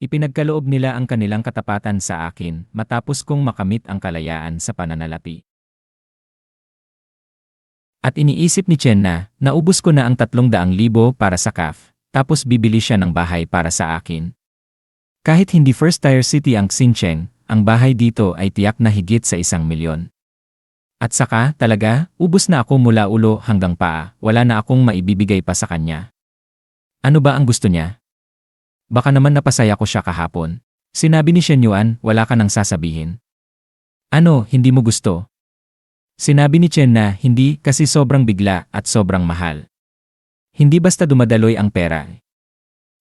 Ipinagkaloob nila ang kanilang katapatan sa akin matapos kong makamit ang kalayaan sa pananalapi. At iniisip ni Chen na, naubos ko na ang tatlong daang libo para sa CAF, tapos bibili siya ng bahay para sa akin. Kahit hindi first tier city ang Xincheng, ang bahay dito ay tiyak na higit sa isang milyon. At saka, talaga, ubos na ako mula ulo hanggang paa, wala na akong maibibigay pa sa kanya. Ano ba ang gusto niya? Baka naman napasaya ko siya kahapon. Sinabi ni Shen Yuan, wala ka nang sasabihin. Ano, hindi mo gusto? Sinabi ni Chen na hindi kasi sobrang bigla at sobrang mahal. Hindi basta dumadaloy ang pera.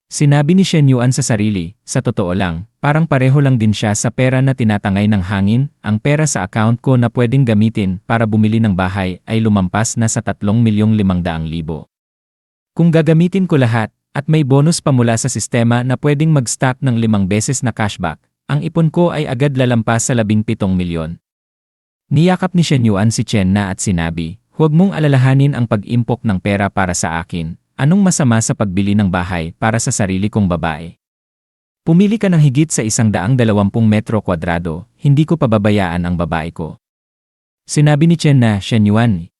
Sinabi ni Shen Yuan sa sarili, sa totoo lang, parang pareho lang din siya sa pera na tinatangay ng hangin, ang pera sa account ko na pwedeng gamitin para bumili ng bahay ay lumampas na sa 3 milyong 500 libo. Kung gagamitin ko lahat, at may bonus pa mula sa sistema na pwedeng mag-stack ng limang beses na cashback, ang ipon ko ay agad lalampas sa 17 milyon. Niyakap ni Shen Yuan si Chen na at sinabi, huwag mong alalahanin ang pag-impok ng pera para sa akin, anong masama sa pagbili ng bahay para sa sarili kong babae. Pumili ka ng higit sa isang daang dalawampung metro kwadrado, hindi ko pababayaan ang babae ko. Sinabi ni Chen na Shen Yuan.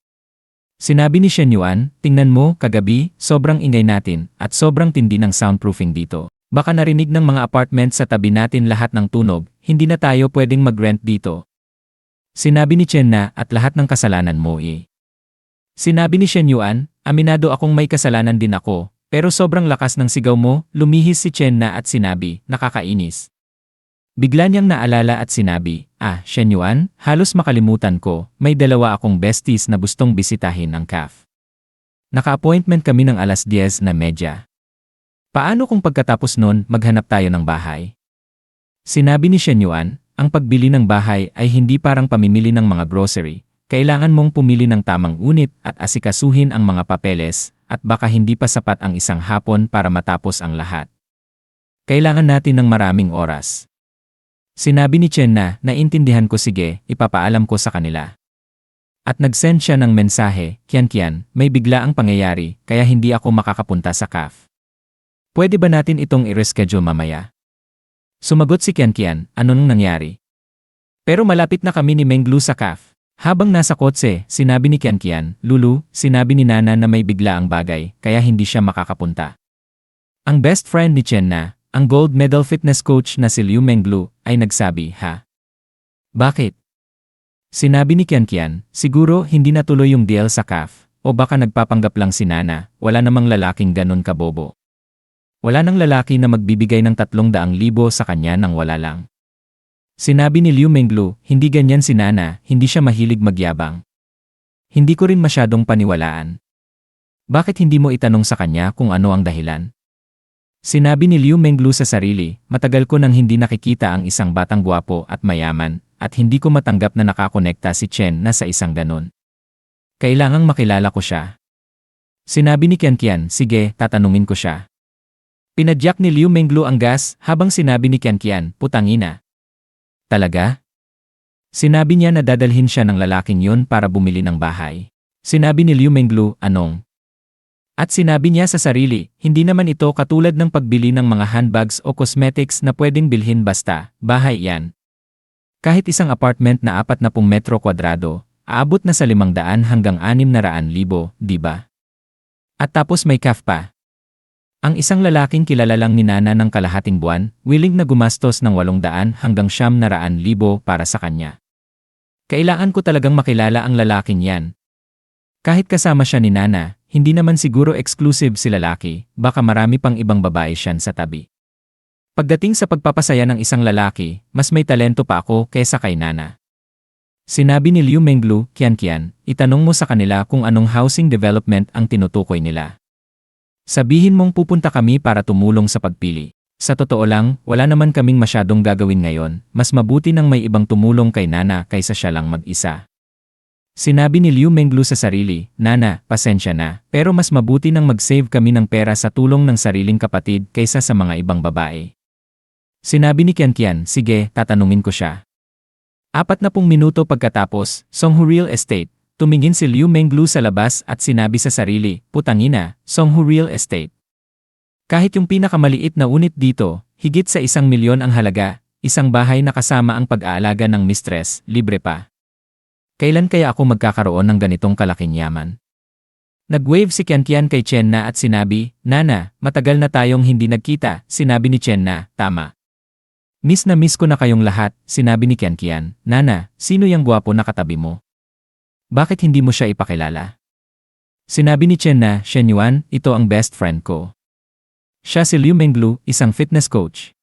Sinabi ni Shen Yuan, tingnan mo, kagabi, sobrang ingay natin, at sobrang tindi ng soundproofing dito. Baka narinig ng mga apartment sa tabi natin lahat ng tunog, hindi na tayo pwedeng mag-rent dito, Sinabi ni Chen na at lahat ng kasalanan mo eh. Sinabi ni Shen Yuan, aminado akong may kasalanan din ako, pero sobrang lakas ng sigaw mo, lumihis si Chen na at sinabi, nakakainis. Bigla niyang naalala at sinabi, ah, Shen Yuan, halos makalimutan ko, may dalawa akong besties na gustong bisitahin ang CAF. Naka-appointment kami ng alas 10 na medya. Paano kung pagkatapos nun maghanap tayo ng bahay? Sinabi ni Shen Yuan, ang pagbili ng bahay ay hindi parang pamimili ng mga grocery. Kailangan mong pumili ng tamang unit at asikasuhin ang mga papeles at baka hindi pa sapat ang isang hapon para matapos ang lahat. Kailangan natin ng maraming oras. Sinabi ni Chen na, naintindihan ko sige, ipapaalam ko sa kanila. At nag-send siya ng mensahe, Kian-Kian, may bigla ang pangyayari, kaya hindi ako makakapunta sa CAF. Pwede ba natin itong i-reschedule mamaya? Sumagot si Kian-Kian, anong nangyari? Pero malapit na kami ni Menglu sa CAF. Habang nasa kotse, sinabi ni Kian-Kian, Lulu, sinabi ni Nana na may bigla ang bagay, kaya hindi siya makakapunta. Ang best friend ni Chen na, ang gold medal fitness coach na si Liu Menglu, ay nagsabi, ha? Bakit? Sinabi ni Kian-Kian, siguro hindi natuloy yung deal sa CAF, o baka nagpapanggap lang si Nana, wala namang lalaking ganun kabobo. Wala nang lalaki na magbibigay ng tatlong daang libo sa kanya nang wala lang. Sinabi ni Liu Menglu, hindi ganyan si Nana, hindi siya mahilig magyabang. Hindi ko rin masyadong paniwalaan. Bakit hindi mo itanong sa kanya kung ano ang dahilan? Sinabi ni Liu Menglu sa sarili, matagal ko nang hindi nakikita ang isang batang gwapo at mayaman, at hindi ko matanggap na nakakonekta si Chen na sa isang ganon. Kailangang makilala ko siya. Sinabi ni Kian Kian, sige, tatanungin ko siya. Pinadyak ni Liu Menglu ang gas habang sinabi ni Kian Kian, putangina. Talaga? Sinabi niya na dadalhin siya ng lalaking yun para bumili ng bahay. Sinabi ni Liu Menglu, anong? At sinabi niya sa sarili, hindi naman ito katulad ng pagbili ng mga handbags o cosmetics na pwedeng bilhin basta, bahay yan. Kahit isang apartment na 40 metro kwadrado, aabot na sa 500 hanggang 600 libo, di ba? At tapos may CAF pa. Ang isang lalaking kilala lang ni Nana ng kalahating buwan, willing na gumastos ng 800 hanggang siyam na raan libo para sa kanya. Kailangan ko talagang makilala ang lalaking yan. Kahit kasama siya ni Nana, hindi naman siguro exclusive si lalaki, baka marami pang ibang babae siyan sa tabi. Pagdating sa pagpapasaya ng isang lalaki, mas may talento pa ako kaysa kay Nana. Sinabi ni Liu Menglu, Kian Kian, itanong mo sa kanila kung anong housing development ang tinutukoy nila. Sabihin mong pupunta kami para tumulong sa pagpili. Sa totoo lang, wala naman kaming masyadong gagawin ngayon, mas mabuti nang may ibang tumulong kay Nana kaysa siya lang mag-isa. Sinabi ni Liu Menglu sa sarili, Nana, pasensya na, pero mas mabuti nang mag-save kami ng pera sa tulong ng sariling kapatid kaysa sa mga ibang babae. Sinabi ni Kian Kian, sige, tatanungin ko siya. Apat na pung minuto pagkatapos, Songhu Real Estate, Tumingin si Liu Menglu sa labas at sinabi sa sarili, putangina, Songhu Real Estate. Kahit yung pinakamaliit na unit dito, higit sa isang milyon ang halaga, isang bahay na kasama ang pag-aalaga ng mistress, libre pa. Kailan kaya ako magkakaroon ng ganitong kalaking yaman? Nag-wave si Kian kay Chen na at sinabi, Nana, matagal na tayong hindi nagkita, sinabi ni Chen na, tama. Miss na miss ko na kayong lahat, sinabi ni Kian Kian. Nana, sino yung gwapo na katabi mo? Bakit hindi mo siya ipakilala? Sinabi ni Chen na, Shen Yuan, ito ang best friend ko. Siya si Liu Menglu, isang fitness coach.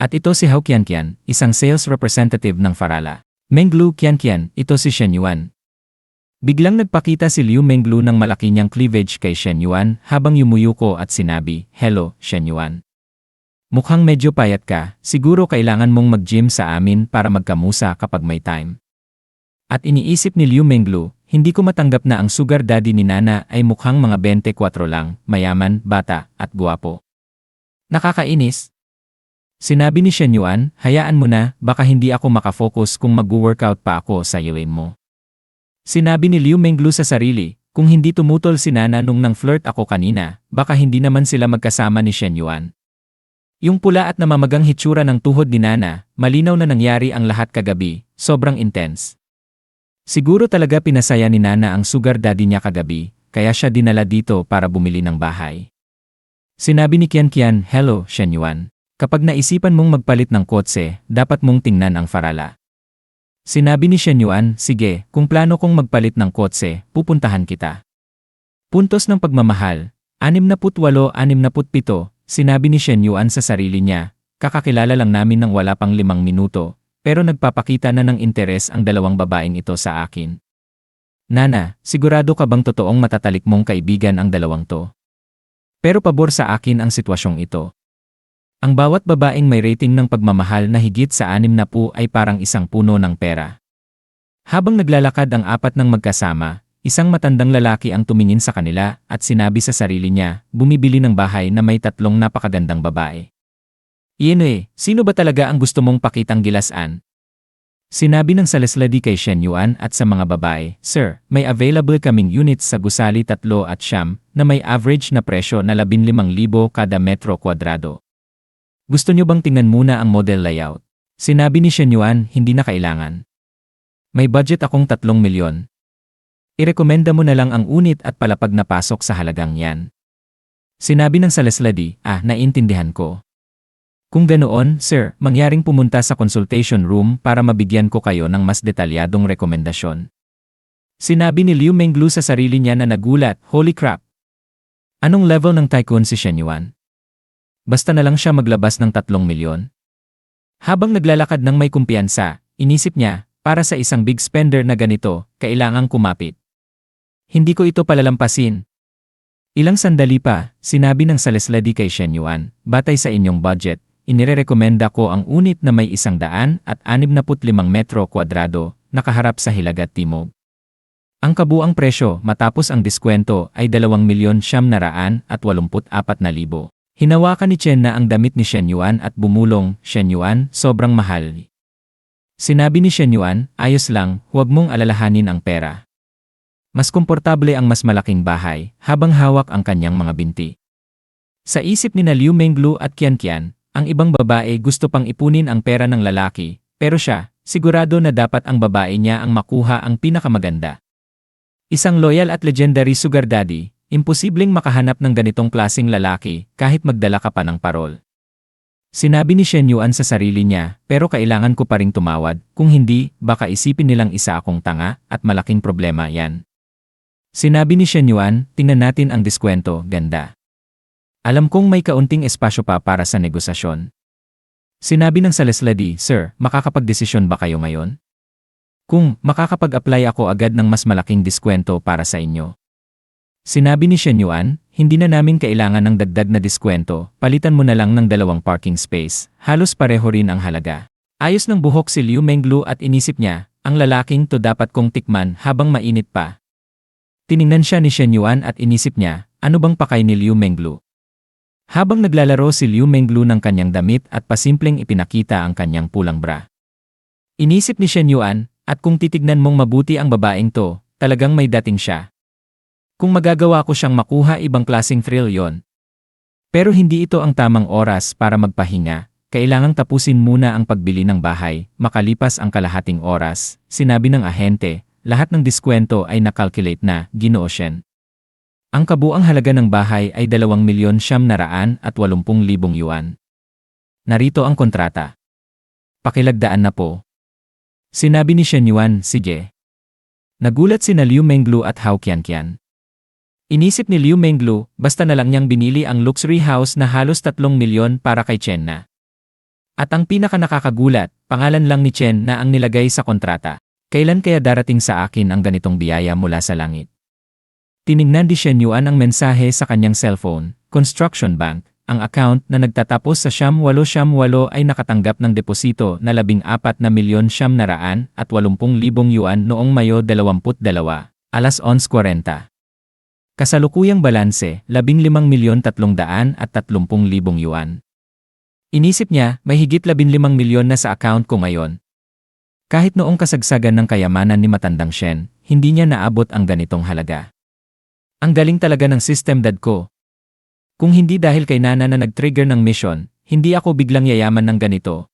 At ito si Hao Kian, isang sales representative ng Farala. Menglu Kian, ito si Shen Yuan. Biglang nagpakita si Liu Menglu ng malaki niyang cleavage kay Shen Yuan habang yumuyuko at sinabi, Hello, Shen Yuan. Mukhang medyo payat ka, siguro kailangan mong mag-gym sa amin para magkamusa kapag may time. At iniisip ni Liu Menglu, hindi ko matanggap na ang sugar daddy ni Nana ay mukhang mga 24 lang, mayaman, bata, at guwapo. Nakakainis. Sinabi ni Shen Yuan, hayaan mo na, baka hindi ako makafocus kung mag-workout pa ako sa ilain mo. Sinabi ni Liu Menglu sa sarili, kung hindi tumutol si Nana nung nang flirt ako kanina, baka hindi naman sila magkasama ni Shen Yuan. Yung pula at namamagang hitsura ng tuhod ni Nana, malinaw na nangyari ang lahat kagabi, sobrang intense. Siguro talaga pinasaya ni Nana ang sugar daddy niya kagabi, kaya siya dinala dito para bumili ng bahay. Sinabi ni Kian Kian, Hello, Shen Yuan. Kapag naisipan mong magpalit ng kotse, dapat mong tingnan ang farala. Sinabi ni Shen Yuan, sige, kung plano kong magpalit ng kotse, pupuntahan kita. Puntos ng pagmamahal, 68-67, Sinabi ni Shen Yuan sa sarili niya, kakakilala lang namin ng wala pang limang minuto, pero nagpapakita na ng interes ang dalawang babaeng ito sa akin. Nana, sigurado ka bang totoong matatalik mong kaibigan ang dalawang to? Pero pabor sa akin ang sitwasyong ito. Ang bawat babaeng may rating ng pagmamahal na higit sa anim na po ay parang isang puno ng pera. Habang naglalakad ang apat ng magkasama, Isang matandang lalaki ang tumingin sa kanila at sinabi sa sarili niya, bumibili ng bahay na may tatlong napakagandang babae. Eh, sino ba talaga ang gusto mong pakitang gilasan? Sinabi ng salesladi kay Shen Yuan at sa mga babae, Sir, may available kaming units sa gusali tatlo at siyam na may average na presyo na 15,000 kada metro kwadrado. Gusto niyo bang tingnan muna ang model layout? Sinabi ni Shen Yuan, hindi na kailangan. May budget akong 3 milyon, Irekomenda mo na lang ang unit at palapag na pasok sa halagang yan. Sinabi ng Salesladi, ah, naintindihan ko. Kung ganoon, sir, mangyaring pumunta sa consultation room para mabigyan ko kayo ng mas detalyadong rekomendasyon. Sinabi ni Liu Menglu sa sarili niya na nagulat, holy crap. Anong level ng tycoon si Shen Yuan? Basta na lang siya maglabas ng tatlong milyon. Habang naglalakad ng may kumpiyansa, inisip niya, para sa isang big spender na ganito, kailangang kumapit. Hindi ko ito palalampasin. Ilang sandali pa, sinabi ng salesladi kay Shen Yuan, batay sa inyong budget, inirerekomenda ko ang unit na may isang daan at 65 metro kwadrado, nakaharap sa Hilagat Timog. Ang kabuang presyo matapos ang diskwento ay 2 milyon siyam na raan at 84 na libo. Hinawakan ni Chen na ang damit ni Shen Yuan at bumulong, Shen Yuan, sobrang mahal. Sinabi ni Shen Yuan, ayos lang, huwag mong alalahanin ang pera. Mas komportable ang mas malaking bahay habang hawak ang kanyang mga binti. Sa isip ni na Liu Menglu at Qian Qian, ang ibang babae gusto pang ipunin ang pera ng lalaki, pero siya, sigurado na dapat ang babae niya ang makuha ang pinakamaganda. Isang loyal at legendary sugar daddy, imposibleng makahanap ng ganitong klasing lalaki kahit magdala ka pa ng parol. Sinabi ni Shen Yuan sa sarili niya, pero kailangan ko pa ring tumawad, kung hindi, baka isipin nilang isa akong tanga at malaking problema yan. Sinabi ni Shen Yuan, tingnan natin ang diskwento, ganda. Alam kong may kaunting espasyo pa para sa negosasyon. Sinabi ng Salesladi, Sir, makakapagdesisyon ba kayo ngayon? Kung makakapag-apply ako agad ng mas malaking diskwento para sa inyo. Sinabi ni Shen Yuan, hindi na namin kailangan ng dagdag na diskwento, palitan mo na lang ng dalawang parking space, halos pareho rin ang halaga. Ayos ng buhok si Liu Menglu at inisip niya, ang lalaking to dapat kong tikman habang mainit pa, Tiningnan siya ni Shen Yuan at inisip niya, ano bang pakay ni Liu Menglu? Habang naglalaro si Liu Menglu ng kanyang damit at pasimpleng ipinakita ang kanyang pulang bra. Inisip ni Shen Yuan, at kung titignan mong mabuti ang babaeng to, talagang may dating siya. Kung magagawa ko siyang makuha ibang klasing thrill yon. Pero hindi ito ang tamang oras para magpahinga. Kailangang tapusin muna ang pagbili ng bahay, makalipas ang kalahating oras, sinabi ng ahente, lahat ng diskwento ay nakalculate na, ginoo Shen. Ang kabuang halaga ng bahay ay 2 milyon siyam na raan at 80 libong yuan. Narito ang kontrata. Pakilagdaan na po. Sinabi ni Shen Yuan, sige. Nagulat si Liu Menglu at Hao Qianqian. Inisip ni Liu Menglu, basta na lang niyang binili ang luxury house na halos 3 milyon para kay Chen na. At ang pinaka nakakagulat, pangalan lang ni Chen na ang nilagay sa kontrata. Kailan kaya darating sa akin ang ganitong biyaya mula sa langit? Tinignan di Shen Yuan ang mensahe sa kanyang cellphone, Construction Bank, ang account na nagtatapos sa siyam walo siyam walo ay nakatanggap ng deposito na labing apat na milyon siyam na at walumpung libong yuan noong Mayo 22, alas 11.40. Kasalukuyang balanse, 15 milyon 300 at 30 libong yuan. Inisip niya, may higit 15 milyon na sa account ko ngayon. Kahit noong kasagsagan ng kayamanan ni Matandang Shen, hindi niya naabot ang ganitong halaga. Ang galing talaga ng system dad ko. Kung hindi dahil kay Nana na nag-trigger ng mission, hindi ako biglang yayaman ng ganito.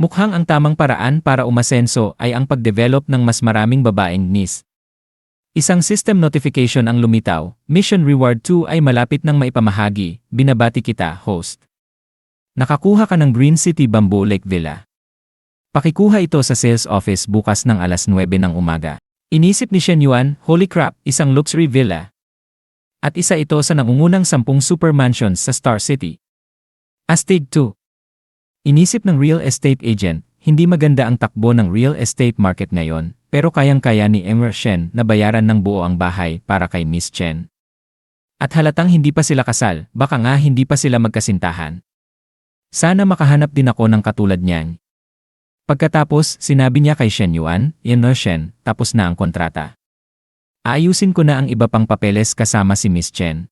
Mukhang ang tamang paraan para umasenso ay ang pag-develop ng mas maraming babaeng nis, Isang system notification ang lumitaw, Mission Reward 2 ay malapit ng maipamahagi, binabati kita, host. Nakakuha ka ng Green City Bamboo Lake Villa. Pakikuha ito sa sales office bukas ng alas 9 ng umaga. Inisip ni Shen Yuan, holy crap, isang luxury villa. At isa ito sa nangungunang sampung super mansions sa Star City. Astig 2. Inisip ng real estate agent, hindi maganda ang takbo ng real estate market ngayon, pero kayang-kaya ni Emmer Shen na bayaran ng buo ang bahay para kay Miss Chen. At halatang hindi pa sila kasal, baka nga hindi pa sila magkasintahan. Sana makahanap din ako ng katulad niyan. Pagkatapos, sinabi niya kay Shen Yuan, Emmer Shen, tapos na ang kontrata. Aayusin ko na ang iba pang papeles kasama si Miss Chen.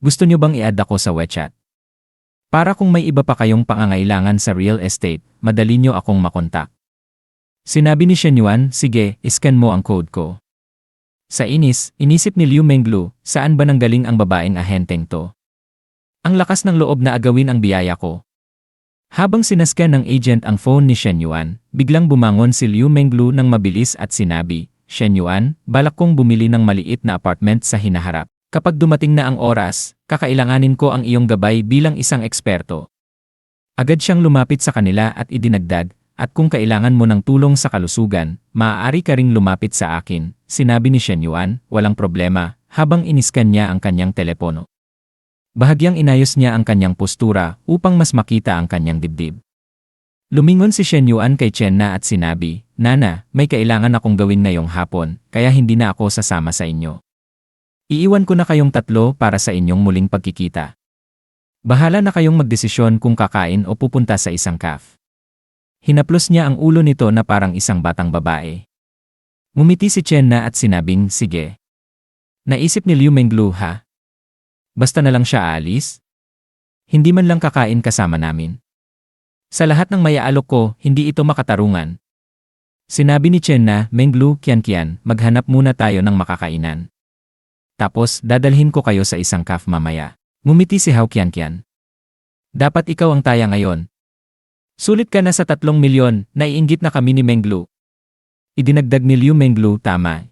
Gusto niyo bang i-add ako sa WeChat? Para kung may iba pa kayong pangangailangan sa real estate, madali niyo akong makontak. Sinabi ni Shen Yuan, sige, iscan mo ang code ko. Sa inis, inisip ni Liu Menglu, saan ba nanggaling ang babaeng ahenteng to? Ang lakas ng loob na agawin ang biyaya ko. Habang sinascan ng agent ang phone ni Shen Yuan, biglang bumangon si Liu Menglu ng mabilis at sinabi, Shen Yuan, balak kong bumili ng maliit na apartment sa hinaharap. Kapag dumating na ang oras, kakailanganin ko ang iyong gabay bilang isang eksperto. Agad siyang lumapit sa kanila at idinagdag, at kung kailangan mo ng tulong sa kalusugan, maaari ka ring lumapit sa akin, sinabi ni Shen Yuan, walang problema, habang iniskan niya ang kanyang telepono. Bahagyang inayos niya ang kanyang postura upang mas makita ang kanyang dibdib. Lumingon si Shen Yuan kay Chen na at sinabi, Nana, may kailangan akong gawin ngayong hapon, kaya hindi na ako sasama sa inyo. Iiwan ko na kayong tatlo para sa inyong muling pagkikita. Bahala na kayong magdesisyon kung kakain o pupunta sa isang cafe. Hinaplos niya ang ulo nito na parang isang batang babae. Ngumiti si Chen na at sinabing, sige. Naisip ni Liu Menglu ha? Basta na lang siya alis? Hindi man lang kakain kasama namin. Sa lahat ng mayaalok ko, hindi ito makatarungan. Sinabi ni Chen na, Menglu, Kian Kian, maghanap muna tayo ng makakainan. Tapos, dadalhin ko kayo sa isang cafe mamaya. Ngumiti si Hao Kian Kian. Dapat ikaw ang taya ngayon, Sulit ka na sa tatlong milyon, naiinggit na kami ni Menglu. Idinagdag ni Liu Menglu, tama.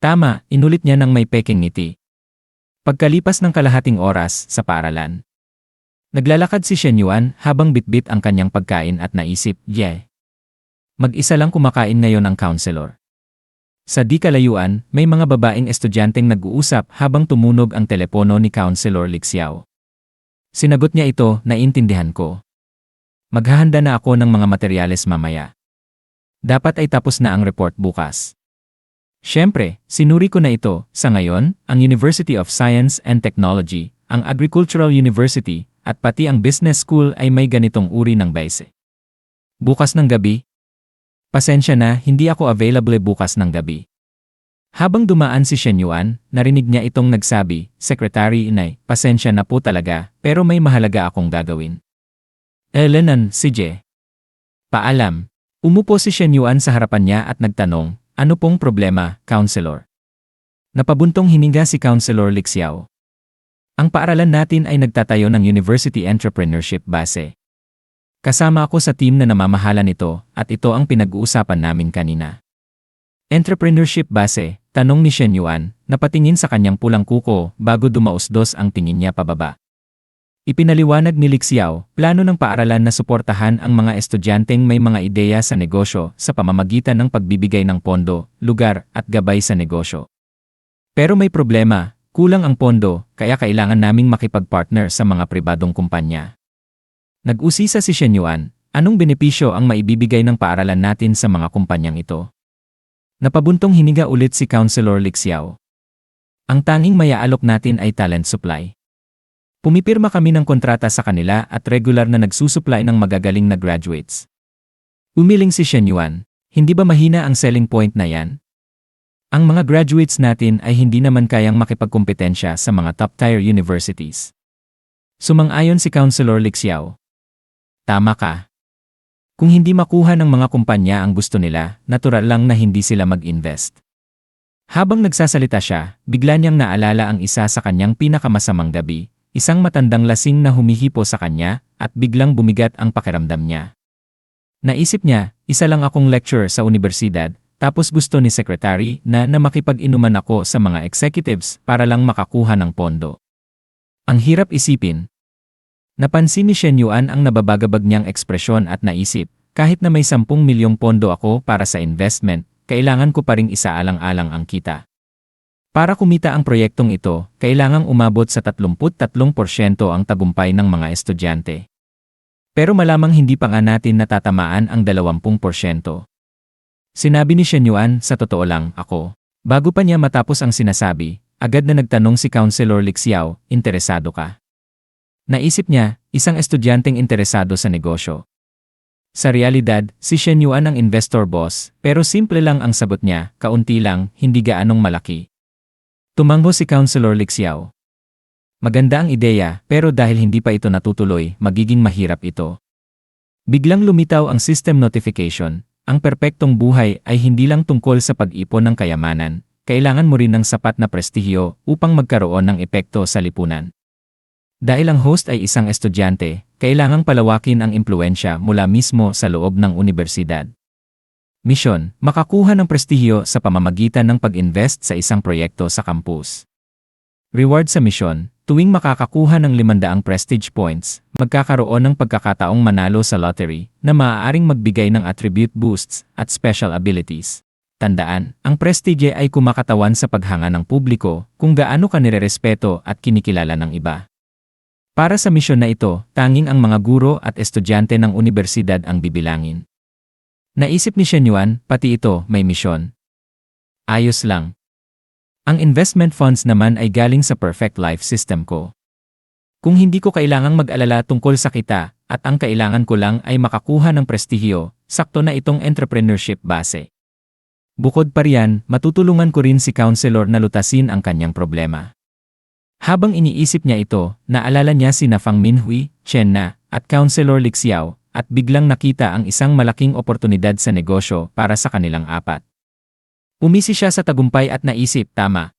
Tama, inulit niya ng may peking ngiti. Pagkalipas ng kalahating oras sa paaralan. Naglalakad si Shen Yuan habang bitbit ang kanyang pagkain at naisip, yeah. Mag-isa lang kumakain ngayon ang counselor. Sa di kalayuan, may mga babaeng estudyanteng nag-uusap habang tumunog ang telepono ni Counselor Lixiao. Sinagot niya ito, naintindihan ko. Maghahanda na ako ng mga materyales mamaya. Dapat ay tapos na ang report bukas. Siyempre, sinuri ko na ito, sa ngayon, ang University of Science and Technology, ang Agricultural University, at pati ang Business School ay may ganitong uri ng base. Bukas ng gabi? Pasensya na, hindi ako available bukas ng gabi. Habang dumaan si Shen Yuan, narinig niya itong nagsabi, Secretary Inay, pasensya na po talaga, pero may mahalaga akong gagawin. Elenan, si Je. Paalam. Umupo si Shen Yuan sa harapan niya at nagtanong, ano pong problema, Counselor? Napabuntong hininga si Counselor Lixiao. Ang paaralan natin ay nagtatayo ng University Entrepreneurship Base. Kasama ako sa team na namamahala nito at ito ang pinag-uusapan namin kanina. Entrepreneurship Base, tanong ni Shen Yuan, napatingin sa kanyang pulang kuko bago dumausdos ang tingin niya pababa. Ipinaliwanag ni Lixiao, plano ng paaralan na suportahan ang mga estudyanteng may mga ideya sa negosyo sa pamamagitan ng pagbibigay ng pondo, lugar at gabay sa negosyo. Pero may problema, kulang ang pondo, kaya kailangan naming makipag-partner sa mga pribadong kumpanya. Nag-usisa si Shen Yuan, anong benepisyo ang maibibigay ng paaralan natin sa mga kumpanyang ito? Napabuntong hiniga ulit si Councilor Lixiao. Ang tanging mayaalok natin ay talent supply. Pumipirma kami ng kontrata sa kanila at regular na nagsusupply ng magagaling na graduates. Umiling si Shen Yuan, hindi ba mahina ang selling point na yan? Ang mga graduates natin ay hindi naman kayang makipagkompetensya sa mga top-tier universities. Sumang-ayon si Councilor Lixiao. Tama ka. Kung hindi makuha ng mga kumpanya ang gusto nila, natural lang na hindi sila mag-invest. Habang nagsasalita siya, bigla niyang naalala ang isa sa kanyang pinakamasamang gabi, isang matandang lasing na humihipo sa kanya at biglang bumigat ang pakiramdam niya. Naisip niya, isa lang akong lecturer sa universidad, tapos gusto ni secretary na na makipag-inuman ako sa mga executives para lang makakuha ng pondo. Ang hirap isipin. Napansin ni Shen Yuan ang nababagabag niyang ekspresyon at naisip, kahit na may 10 milyong pondo ako para sa investment, kailangan ko pa ring isaalang-alang ang kita. Para kumita ang proyektong ito, kailangang umabot sa 33% ang tagumpay ng mga estudyante. Pero malamang hindi pa nga natin natatamaan ang 20%. Sinabi ni Shen Yuan, sa totoo lang, ako. Bago pa niya matapos ang sinasabi, agad na nagtanong si Counselor Lixiao, interesado ka? Naisip niya, isang estudyanteng interesado sa negosyo. Sa realidad, si Shen Yuan ang investor boss, pero simple lang ang sagot niya, kaunti lang, hindi gaanong malaki. Tumanggo si Councilor Lixiao. Maganda ang ideya, pero dahil hindi pa ito natutuloy, magiging mahirap ito. Biglang lumitaw ang system notification. Ang perpektong buhay ay hindi lang tungkol sa pag-ipon ng kayamanan, kailangan mo rin ng sapat na prestihiyo upang magkaroon ng epekto sa lipunan. Dahil ang host ay isang estudyante, kailangang palawakin ang impluensya mula mismo sa loob ng universidad. Misyon, makakuha ng prestihiyo sa pamamagitan ng pag-invest sa isang proyekto sa campus. Reward sa misyon, tuwing makakakuha ng 500 prestige points, magkakaroon ng pagkakataong manalo sa lottery na maaaring magbigay ng attribute boosts at special abilities. Tandaan, ang prestige ay kumakatawan sa paghanga ng publiko kung gaano ka nirerespeto at kinikilala ng iba. Para sa misyon na ito, tanging ang mga guro at estudyante ng universidad ang bibilangin. Naisip ni Shen Yuan, pati ito may misyon. Ayos lang. Ang investment funds naman ay galing sa perfect life system ko. Kung hindi ko kailangang mag-alala tungkol sa kita, at ang kailangan ko lang ay makakuha ng prestihiyo, sakto na itong entrepreneurship base. Bukod pa riyan, matutulungan ko rin si counselor na lutasin ang kanyang problema. Habang iniisip niya ito, naalala niya si Nafang Minhui, Chen Na, at counselor Lixiao, at biglang nakita ang isang malaking oportunidad sa negosyo para sa kanilang apat. Umisi siya sa tagumpay at naisip, tama.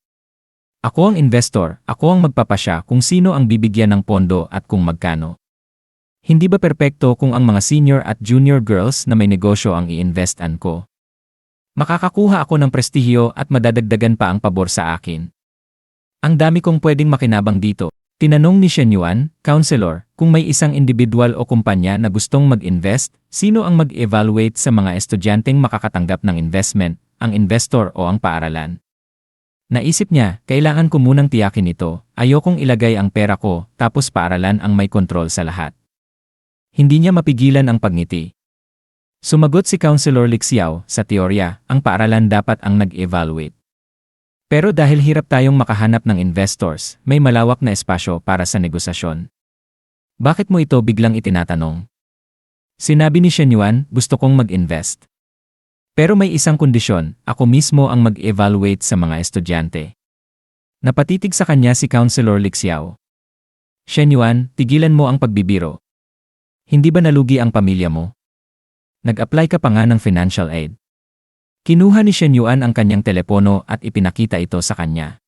Ako ang investor, ako ang magpapasya kung sino ang bibigyan ng pondo at kung magkano. Hindi ba perpekto kung ang mga senior at junior girls na may negosyo ang i-investan ko? Makakakuha ako ng prestihiyo at madadagdagan pa ang pabor sa akin. Ang dami kong pwedeng makinabang dito. Tinanong ni Shen Yuan, counselor, kung may isang individual o kumpanya na gustong mag-invest, sino ang mag-evaluate sa mga estudyanteng makakatanggap ng investment, ang investor o ang paaralan? Naisip niya, kailangan ko munang tiyakin ito, ayokong ilagay ang pera ko, tapos paaralan ang may kontrol sa lahat. Hindi niya mapigilan ang pagngiti. Sumagot si Counselor Lixiao, sa teorya, ang paaralan dapat ang nag-evaluate. Pero dahil hirap tayong makahanap ng investors, may malawak na espasyo para sa negosasyon. Bakit mo ito biglang itinatanong? Sinabi ni Shen Yuan, gusto kong mag-invest. Pero may isang kondisyon, ako mismo ang mag-evaluate sa mga estudyante. Napatitig sa kanya si Counselor Lixiao. Shen Yuan, tigilan mo ang pagbibiro. Hindi ba nalugi ang pamilya mo? Nag-apply ka pa nga ng financial aid. Kinuha ni Shen Yuan ang kanyang telepono at ipinakita ito sa kanya.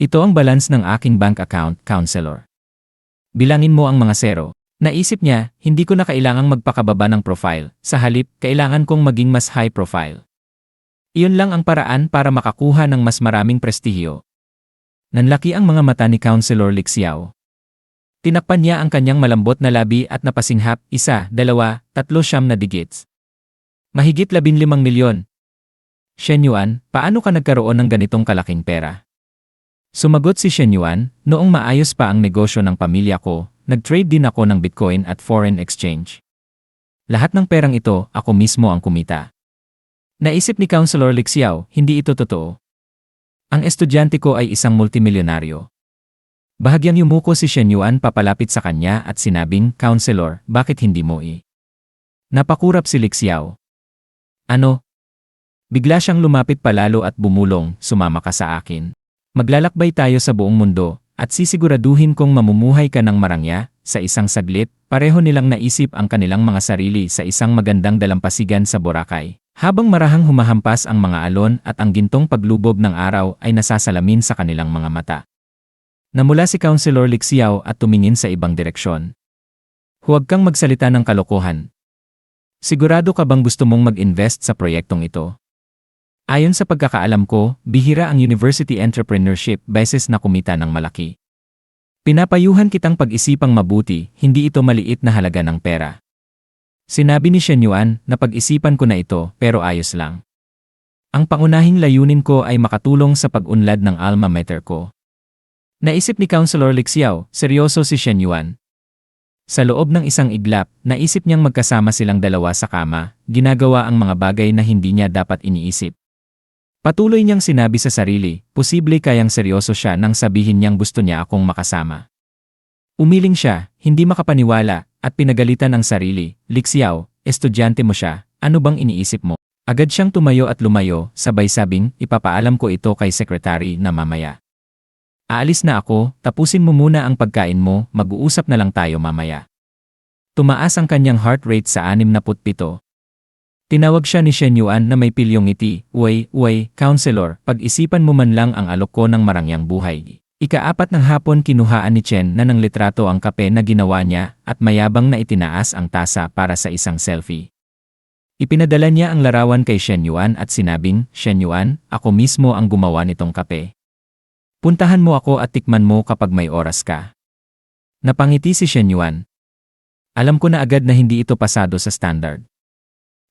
Ito ang balance ng aking bank account, counselor. Bilangin mo ang mga zero. Naisip niya, hindi ko na kailangang magpakababa ng profile. Sa halip, kailangan kong maging mas high profile. Iyon lang ang paraan para makakuha ng mas maraming prestihyo. Nanlaki ang mga mata ni Counselor Lixiao. Tinakpan niya ang kanyang malambot na labi at napasinghap, isa, dalawa, tatlo siyam na digits. Mahigit labinlimang milyon. Shen Yuan, paano ka nagkaroon ng ganitong kalaking pera? Sumagot si Shen Yuan, noong maayos pa ang negosyo ng pamilya ko, nag-trade din ako ng Bitcoin at foreign exchange. Lahat ng perang ito, ako mismo ang kumita. Naisip ni Counselor Lixiao, hindi ito totoo. Ang estudyante ko ay isang multimilyonaryo. Bahagyang yumuko si Shen Yuan papalapit sa kanya at sinabing, Counselor, bakit hindi mo i? Napakurap si Lixiao. Ano? Bigla siyang lumapit palalo at bumulong, sumama ka sa akin. Maglalakbay tayo sa buong mundo, at sisiguraduhin kong mamumuhay ka ng marangya, sa isang saglit, pareho nilang naisip ang kanilang mga sarili sa isang magandang dalampasigan sa Boracay. Habang marahang humahampas ang mga alon at ang gintong paglubob ng araw ay nasasalamin sa kanilang mga mata. Namula si Counselor Lixiao at tumingin sa ibang direksyon. Huwag kang magsalita ng kalokohan. Sigurado ka bang gusto mong mag-invest sa proyektong ito? Ayon sa pagkakaalam ko, bihira ang university entrepreneurship beses na kumita ng malaki. Pinapayuhan kitang pag-isipang mabuti, hindi ito maliit na halaga ng pera. Sinabi ni Shen Yuan na pag-isipan ko na ito pero ayos lang. Ang pangunahing layunin ko ay makatulong sa pag-unlad ng alma mater ko. Naisip ni Counselor Lixiao, seryoso si Shen Yuan. Sa loob ng isang iglap, naisip niyang magkasama silang dalawa sa kama, ginagawa ang mga bagay na hindi niya dapat iniisip. Patuloy niyang sinabi sa sarili, posible kayang seryoso siya nang sabihin niyang gusto niya akong makasama. Umiling siya, hindi makapaniwala, at pinagalitan ang sarili, Lixiao, estudyante mo siya, ano bang iniisip mo? Agad siyang tumayo at lumayo, sabay sabing, ipapaalam ko ito kay sekretary na mamaya. Aalis na ako, tapusin mo muna ang pagkain mo, mag-uusap na lang tayo mamaya. Tumaas ang kanyang heart rate sa 67. Tinawag siya ni Shen Yuan na may pilyong ngiti, Uy, uy, counselor, pag-isipan mo man lang ang alok ko ng marangyang buhay. Ikaapat ng hapon kinuhaan ni Chen na ng litrato ang kape na ginawa niya at mayabang na itinaas ang tasa para sa isang selfie. Ipinadala niya ang larawan kay Shen Yuan at sinabing, Shen Yuan, ako mismo ang gumawa nitong kape. Puntahan mo ako at tikman mo kapag may oras ka. Napangiti si Shen Yuan. Alam ko na agad na hindi ito pasado sa standard.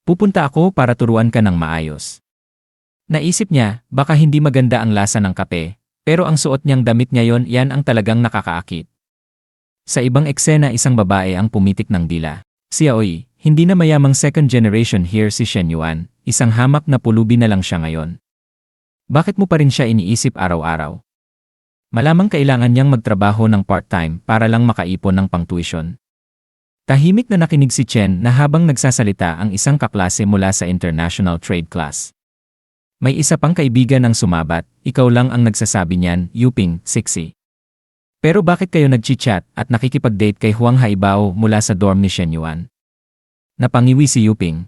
Pupunta ako para turuan ka ng maayos. Naisip niya, baka hindi maganda ang lasa ng kape, pero ang suot niyang damit ngayon yan ang talagang nakakaakit. Sa ibang eksena isang babae ang pumitik ng dila. Si Aoi, hindi na mayamang second generation here si Shen Yuan, isang hamak na pulubi na lang siya ngayon. Bakit mo pa rin siya iniisip araw-araw? Malamang kailangan niyang magtrabaho ng part-time para lang makaipon ng pang-tuition. Tahimik na nakinig si Chen na habang nagsasalita ang isang kaklase mula sa international trade class. May isa pang kaibigan ang sumabat, ikaw lang ang nagsasabi niyan, Yuping, sexy. Pero bakit kayo nag-chat at nakikipag-date kay Huang Haibao mula sa dorm ni Shen Yuan? Napangiwi si Yuping.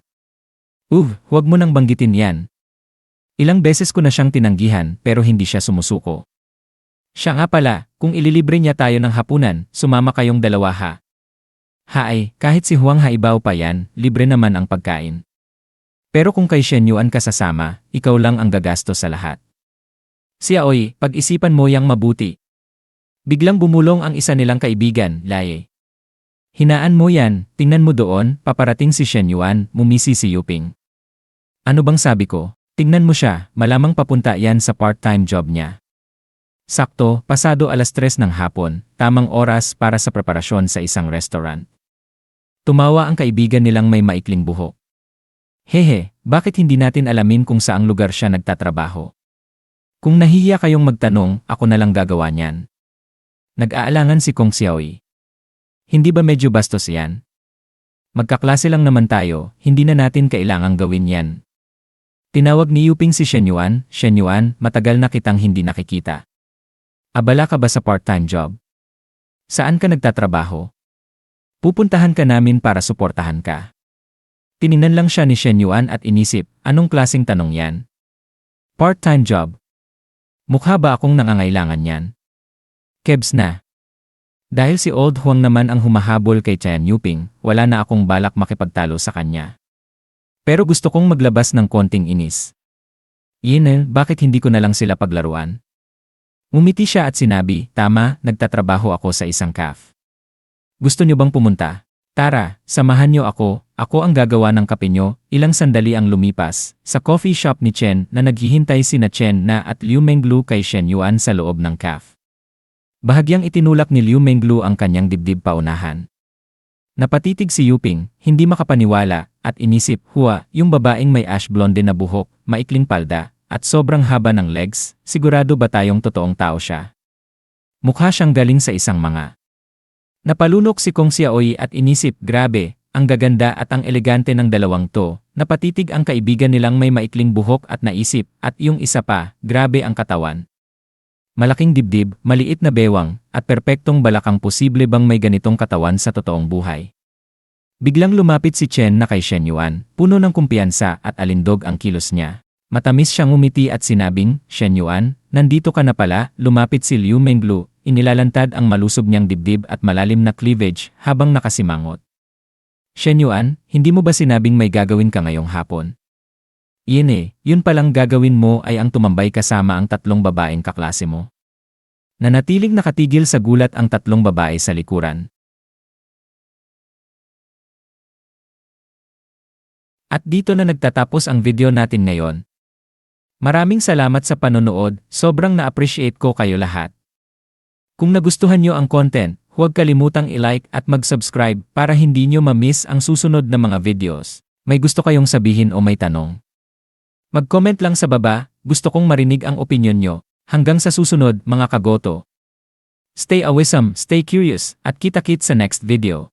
Uh, huwag mo nang banggitin yan. Ilang beses ko na siyang tinanggihan pero hindi siya sumusuko. Siya nga pala, kung ililibre niya tayo ng hapunan, sumama kayong dalawa ha. Haay, kahit si Huang Haibao pa yan, libre naman ang pagkain. Pero kung kay Shen Yuan ka sasama, ikaw lang ang gagastos sa lahat. Si Aoy, pag-isipan mo yang mabuti. Biglang bumulong ang isa nilang kaibigan, Laye. Hinaan mo yan, tingnan mo doon, paparating si Shen Yuan, mumisi si Yuping. Ano bang sabi ko? Tingnan mo siya, malamang papunta yan sa part-time job niya. Sakto, pasado alas tres ng hapon, tamang oras para sa preparasyon sa isang restaurant. Tumawa ang kaibigan nilang may maikling buhok. Hehe, bakit hindi natin alamin kung saang lugar siya nagtatrabaho? Kung nahihiya kayong magtanong, ako na lang gagawa niyan. Nag-aalangan si Kong Xiaoyi. Hindi ba medyo bastos yan? Magkaklase lang naman tayo, hindi na natin kailangang gawin yan. Tinawag ni Yuping si Shen Yuan, Shen Yuan, matagal na kitang hindi nakikita. Abala ka ba sa part-time job? Saan ka nagtatrabaho? Pupuntahan ka namin para suportahan ka. Tininan lang siya ni Shen Yuan at inisip, anong klasing tanong yan? Part-time job. Mukha ba akong nangangailangan yan? Kebs na. Dahil si Old Huang naman ang humahabol kay Chen Yuping, wala na akong balak makipagtalo sa kanya. Pero gusto kong maglabas ng konting inis. Yinel, bakit hindi ko na lang sila paglaruan? Umiti siya at sinabi, tama, nagtatrabaho ako sa isang caf. Gusto niyo bang pumunta? Tara, samahan niyo ako, ako ang gagawa ng kape niyo. Ilang sandali ang lumipas, sa coffee shop ni Chen na naghihintay sina Chen na at Liu Menglu kay Shen Yuan sa loob ng caf. Bahagyang itinulak ni Liu Menglu ang kanyang dibdib paunahan. Napatitig si Yuping, hindi makapaniwala, at inisip, huwa, yung babaeng may ash blonde na buhok, maikling palda, at sobrang haba ng legs, sigurado ba tayong totoong tao siya? Mukha siyang galing sa isang mga. Napalunok si Kong Xiaoyi at inisip, grabe, ang gaganda at ang elegante ng dalawang to, napatitig ang kaibigan nilang may maikling buhok at naisip, at yung isa pa, grabe ang katawan. Malaking dibdib, maliit na bewang, at perpektong balakang posible bang may ganitong katawan sa totoong buhay. Biglang lumapit si Chen na kay Shen Yuan, puno ng kumpiyansa at alindog ang kilos niya. Matamis siyang umiti at sinabing, Shen Yuan, nandito ka na pala, lumapit si Liu Menglu, inilalantad ang malusob niyang dibdib at malalim na cleavage habang nakasimangot. Shen Yuan, hindi mo ba sinabing may gagawin ka ngayong hapon? Yun eh, yun palang gagawin mo ay ang tumambay kasama ang tatlong babaeng kaklase mo. Nanatiling nakatigil sa gulat ang tatlong babae sa likuran. At dito na nagtatapos ang video natin ngayon. Maraming salamat sa panonood, sobrang na-appreciate ko kayo lahat. Kung nagustuhan nyo ang content, huwag kalimutang i-like at mag-subscribe para hindi nyo ma-miss ang susunod na mga videos. May gusto kayong sabihin o may tanong? Mag-comment lang sa baba, gusto kong marinig ang opinion nyo. Hanggang sa susunod, mga kagoto. Stay awisam, stay curious, at kita-kit sa next video.